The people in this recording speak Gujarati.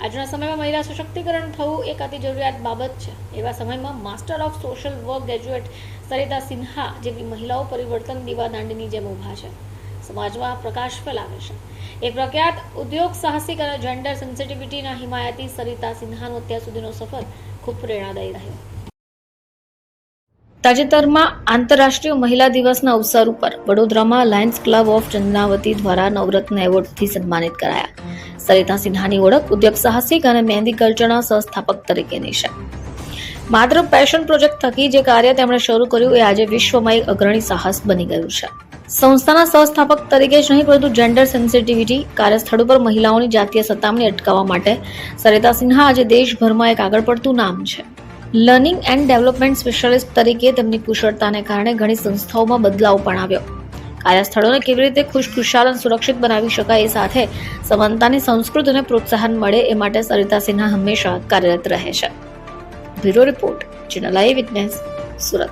આજના સમયમાં મહિલા સશક્તિકરણ થવું એક અતિ જરૂરિયાત બાબત છે. એવા સમયમાં master of social work graduate Sarita Sinha જેવી મહિલાઓ પરિવર્તન દીવાદાંડીની જેમ ઊભા છે. સમાજમાં પ્રકાશ ફેલાવે છે. એક પ્રખ્યાત ઉદ્યોગ સાહસિક અને જેન્ડર સેન્સિટિવિટીના હિમાયતી સરિતા સિન્હાનો અત્યાર સુધીનો સફર ખૂબ પ્રેરણાદાયી રહ્યો. તાજેતરમાં આંતરરાષ્ટ્રીય મહિલા દિવસના અવસર ઉપર વડોદરામાં લાયન્સ ક્લબ ઓફ ચંદનાવતી દ્વારા નવરત્ન એવોર્ડથી સન્માનિત કરાયા. સરિતા સિન્હાની ઓળખ ઉદ્યોગ સાહસિક અને મહેંદી કલ્ચરના સહસ્થાપક તરીકેની છે. માત્ર પેશન પ્રોજેક્ટ થકી જે કાર્ય તેમણે શરૂ કર્યું એ આજે વિશ્વમાં એક અગ્રણી સાહસ બની ગયું છે. સંસ્થાના સહસ્થાપક તરીકે જ નહીં પરંતુ જેન્ડર સેન્સિટિવિટી કાર્યસ્થળ પર મહિલાઓની જાતીય સતામણી અટકાવવા માટે સરિતા સિન્હા આજે દેશભરમાં એક આગળ પડતું નામ છે. લર્નિંગ એન્ડ ડેવલપમેન્ટ સ્પેશિયાલિસ્ટ તરીકે તેમની કુશળતાને કારણે ઘણી સંસ્થાઓમાં બદલાવ પણ આવ્યો. કાર્યસ્થળોને કેવી રીતે ખુશખુશાલ અને સુરક્ષિત બનાવી શકાય એ સાથે સમાનતાની સંસ્કૃતિને પ્રોત્સાહન મળે એ માટે સરિતા સિન્હા હંમેશા કાર્યરત રહે છે. Bureau report, channel I witness, Surat.